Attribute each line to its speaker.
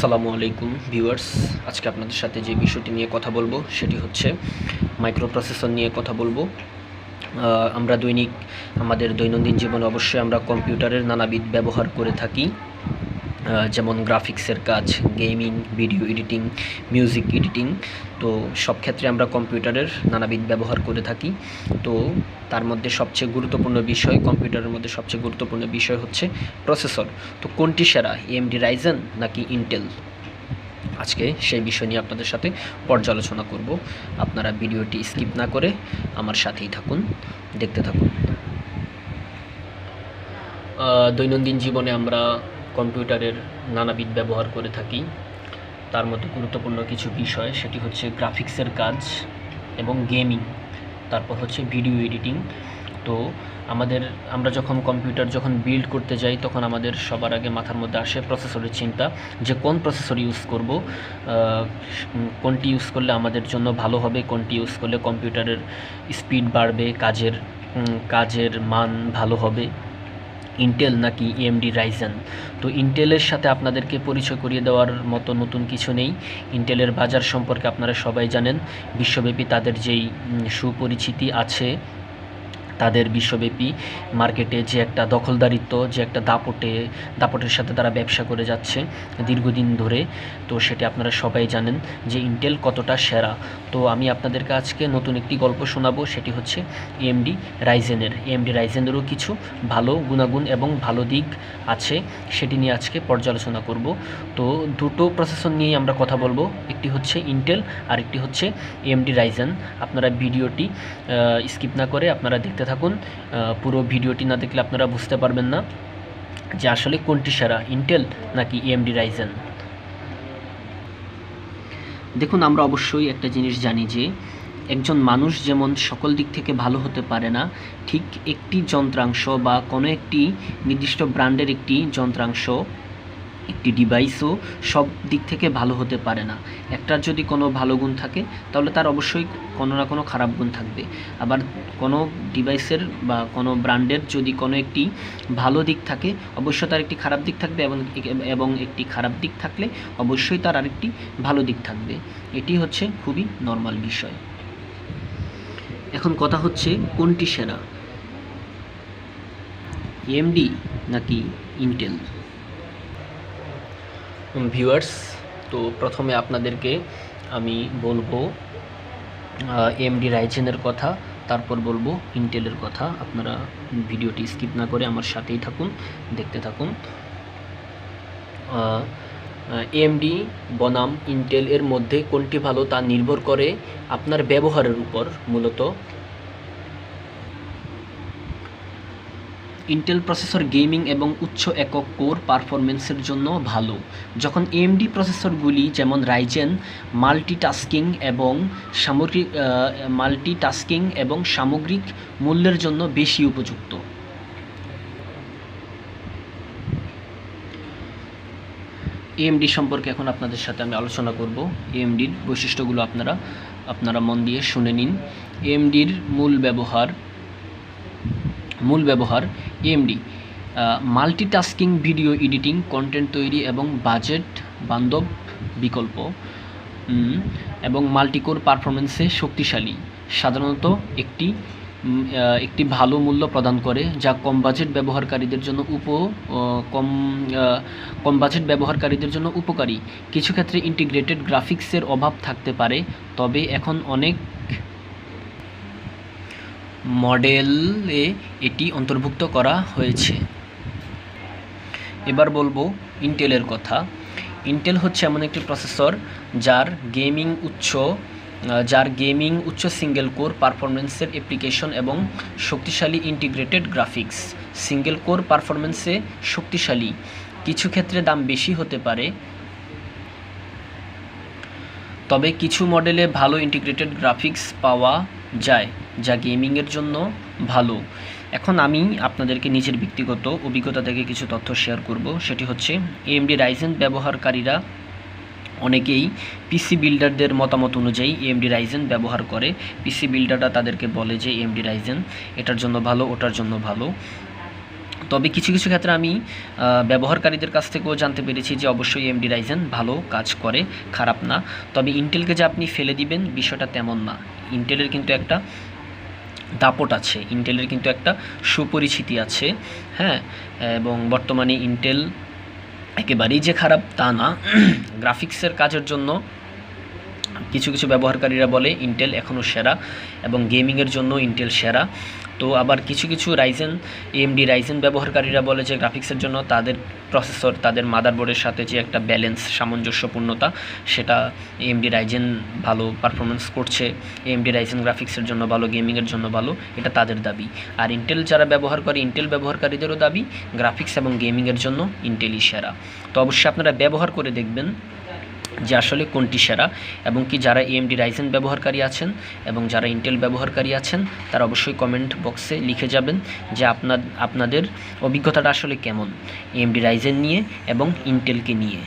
Speaker 1: আসসালামু আলাইকুম, ভিউয়ার্স। আজকে আপনাদের সাথে যে বিষয়টি নিয়ে কথা বলব, সেটি হচ্ছে মাইক্রোপ্রসেসর নিয়ে কথা বলব। আমরা দৈনিক, আমাদের দৈনন্দিন জীবনে অবশ্যই আমরা কম্পিউটারের নানাবিধ ব্যবহার করে থাকি। যেমন গ্রাফিক্সের কাজ, gaming, video editing music editing তো সব ক্ষেত্রে আমরা কম্পিউটারের নানাবিধ ব্যবহার করে থাকি। তো তার মধ্যে সবচেয়ে গুরুত্বপূর্ণ বিষয়, কম্পিউটারের মধ্যে সবচেয়ে গুরুত্বপূর্ণ বিষয় হচ্ছে প্রসেসর তো কোনটি সেরা এমডি রাইজেন নাকি ইন্টেল আজকে সেই বিষয় নিয়ে আপনাদের সাথে পর্যালোচনা করব। আপনারা ভিডিওটি স্কিপ না করে আমার সাথেই থাকুন, দেখতে থাকুন। দৈনন্দিন জীবনে আমরা কম্পিউটারের নানাবিধ ব্যবহার করে থাকি। তার মধ্যে গুরুত্বপূর্ণ কিছু বিষয়, সেটি হচ্ছে গ্রাফিক্সের কাজ এবং গেমিং, তারপর হচ্ছে ভিডিও এডিটিং। তো আমাদের, আমরা যখন কম্পিউটার যখন বিল্ড করতে যাই, তখন আমাদের সবার আগে মাথার মধ্যে আসে প্রসেসরের চিন্তা, যে কোন প্রসেসর ইউজ করব কোনটি ইউজ করলে আমাদের জন্য ভালো হবে, কোনটি ইউজ করলে কম্পিউটারের স্পিড বাড়বে, কাজের কাজের মান ভালো হবে। ইন্টেল নাকি এমডি রাইজেন তো ইন্টেলের সাথে আপনাদেরকে পরিচয় করিয়ে দেওয়ার মতো নতুন কিছু নেই। ইন্টেলের বাজার সম্পর্কে আপনারা সবাই জানেন। বিশ্বব্যাপী তাদের যেই সুপরিচিতি আছে তাদের বিশ্বব্যাপী মার্কেটে যে একটা দখলদারিত্ব, যে একটা দাপটে, দাপটের সাথে তারা ব্যবসা করে যাচ্ছে দীর্ঘদিন ধরে, তো সেটি আপনারা সবাই জানেন যে ইন্টেল কতটা সেরা। তো আমি আপনাদেরকে আজকে নতুন একটি গল্প শোনাবো, সেটি হচ্ছে এএমডি রাইজেনের এএমডি রাইজেনেরও কিছু ভালো গুণাগুণ এবং ভালো দিক আছে, সেটি নিয়ে আজকে পর্যালোচনা করব। তো দুটো প্রসেসর নিয়েই আমরা কথা বলব, একটি হচ্ছে ইন্টেল আর একটি হচ্ছে এএমডি রাইজেন আপনারা ভিডিওটি স্কিপ না করে আপনারা দেখতে থাকুন। পুরো ভিডিওটি না দেখলে আপনারা বুঝতে পারবেন না যে আসলে কোনটি সেরা ইন্টেল নাকি এএমডি রাইজেন দেখুন, আমরা অবশ্যই একটা জিনিস জানি যে একজন মানুষ যেমন সকল দিক থেকে ভালো হতে পারে না, ঠিক একটি যন্ত্রাংশ বা কোনো একটি নির্দিষ্ট ব্র্যান্ডের একটি যন্ত্রাংশ একটি ডিভাইসও সব দিক থেকে ভালো হতে পারে না। একটার যদি কোনো ভালো গুণ থাকে, তাহলে তার অবশ্যই কোনো না কোনো খারাপ গুণ থাকবে। আবার কোনো ডিভাইসের বা কোনো ব্র্যান্ডের যদি কোনো একটি ভালো দিক থাকে, অবশ্যই তার একটি খারাপ দিক থাকবে এবং এবং একটি খারাপ দিক থাকলে অবশ্যই তার আরেকটি ভালো দিক থাকবে। এটি হচ্ছে খুবই নর্মাল বিষয়। এখন কথা হচ্ছে কোনটি সেরা? এমডি নাকি ইন্টেল ভিউয়ার্স তো প্রথমে আপনাদেরকে আমি বলব এমডি রাইজেনের কথা, তারপর বলব ইন্টেলের কথা। আপনারা ভিডিওটি স্কিপ না করে আমার সাথেই থাকুন, দেখতে থাকুন। এমডি বনাম ইন্টেল এর মধ্যে কোনটি ভালো তা নির্ভর করে আপনার ব্যবহারের উপর, মূলত ইন্টেল প্রসেসর গেমিং এবং উচ্চ একক কোর পারফরমেন্সের জন্য ভালো। যখন এমডি প্রসেসরগুলি যেমন রাইজেন মাল্টিটাস্কিং এবং সামগ্রিক মাল্টিটাস্কিং এবং সামগ্রিক মূল্যের জন্য বেশি উপযুক্ত। এএমডি সম্পর্কে এখন আপনাদের সাথে আমি আলোচনা করব। এএমডির বৈশিষ্ট্যগুলো আপনারা আপনারা মন দিয়ে শুনে নিন। এএমডির মূল ব্যবহার মূল ব্যবহার, AMD. Multitasking video editing content তৈরি এবং বাজেট বান্ধব বিকল্প। এবং মাল্টিকোর পারফরমেন্সে শক্তিশালী। সাধারণত একটি একটি ভালো মূল্য প্রদান করে, যা কম বাজেট ব্যবহারকারীদের জন্য উপ কম কম বাজেট ব্যবহারকারীদের জন্য উপকারী। কিছু ক্ষেত্রে ইন্টিগ্রেটেড গ্রাফিক্সের অভাব থাকতে পারে, তবে এখন অনেক মডেলে এটি অন্তর্ভুক্ত করা হয়েছে। এবার বলব ইন্টেলের কথা। ইন্টেল হচ্ছে এমন একটি প্রসেসর যার গেমিং উচ্চ যার গেমিং উচ্চ সিঙ্গেল কোর পারফরমেন্সের অ্যাপ্লিকেশন এবং শক্তিশালী ইন্টিগ্রেটেড গ্রাফিক্স সিঙ্গেল কোর পারফরমেন্সে শক্তিশালী। কিছু ক্ষেত্রে দাম বেশি হতে পারে। তবে কিছু মডেলে ভালো ইন্টিগ্রেটেড গ্রাফিক্স পাওয়া যায়। যা গেমিংয়ের জন্য ভালো। এখন আমি আপনাদেরকে নিজের ব্যক্তিগত অভিজ্ঞতা থেকে কিছু তথ্য শেয়ার করব। সেটি হচ্ছে এএমডি রাইজেন ব্যবহারকারীরা অনেকেই পিসি বিল্ডারদের মতামত অনুযায়ী এএমডি রাইজেন ব্যবহার করে। পিসি বিল্ডাররা তাদেরকে বলে যে এএমডি রাইজেন এটার জন্য ভালো, ওটার জন্য ভালো। তবে কিছু কিছু ক্ষেত্রে আমি ব্যবহারকারীদের কাছ থেকেও জানতে পেরেছি যে, অবশ্যই এমডি রাইজেন ভালো কাজ করে, খারাপ না। তবে ইন্টেলকে যে আপনি ফেলে দিবেন, বিষয়টা তেমন না। ইন্টেলের কিন্তু একটা দাপট আছে। ইন্টেলের কিন্তু একটা সুপরিচিতি আছে হ্যাঁ? এবং বর্তমানে ইন্টেল একেবারেই যে খারাপ তা না। গ্রাফিক্সের কাজের জন্য কিছু কিছু ব্যবহারকারীরা বলে ইন্টেল এখনও সেরা এবং গেমিংয়ের জন্য ইন্টেল সেরা। তো আবার কিছু কিছু রাইজেন এএমডি রাইজেন ব্যবহারকারীরা বলে যে গ্রাফিক্সের জন্য তাদের প্রসেসর তাদের মাদারবোর্ডের সাথে যে একটা ব্যালেন্স সামঞ্জস্যপূর্ণতা, সেটা এএমডি রাইজেন ভালো পারফরমেন্স করছে। এএমডি রাইজেন গ্রাফিক্সের জন্য ভালো গেমিংয়ের জন্য ভালো, এটা তাদের দাবি। আর ইন্টেল যারা ব্যবহার করে ইন্টেল ব্যবহারকারীদেরও দাবি গ্রাফিক্স এবং গেমিংয়ের জন্য ইন্টেলই সেরা। তো অবশ্যই আপনারা ব্যবহার করে দেখবেন। যে আসলে কোনটি সেরা এবং কি যারা এএমডি রাইজেন ব্যবহারকারী আছেন এবং যারা ইন্টেল ব্যবহারকারী আছেন, তারা অবশ্যই কমেন্ট বক্সে লিখে যাবেন যে আপনার আপনাদের অভিজ্ঞতাটা আসলে কেমন এএমডি রাইজেন নিয়ে এবং ইন্টেলকে নিয়ে।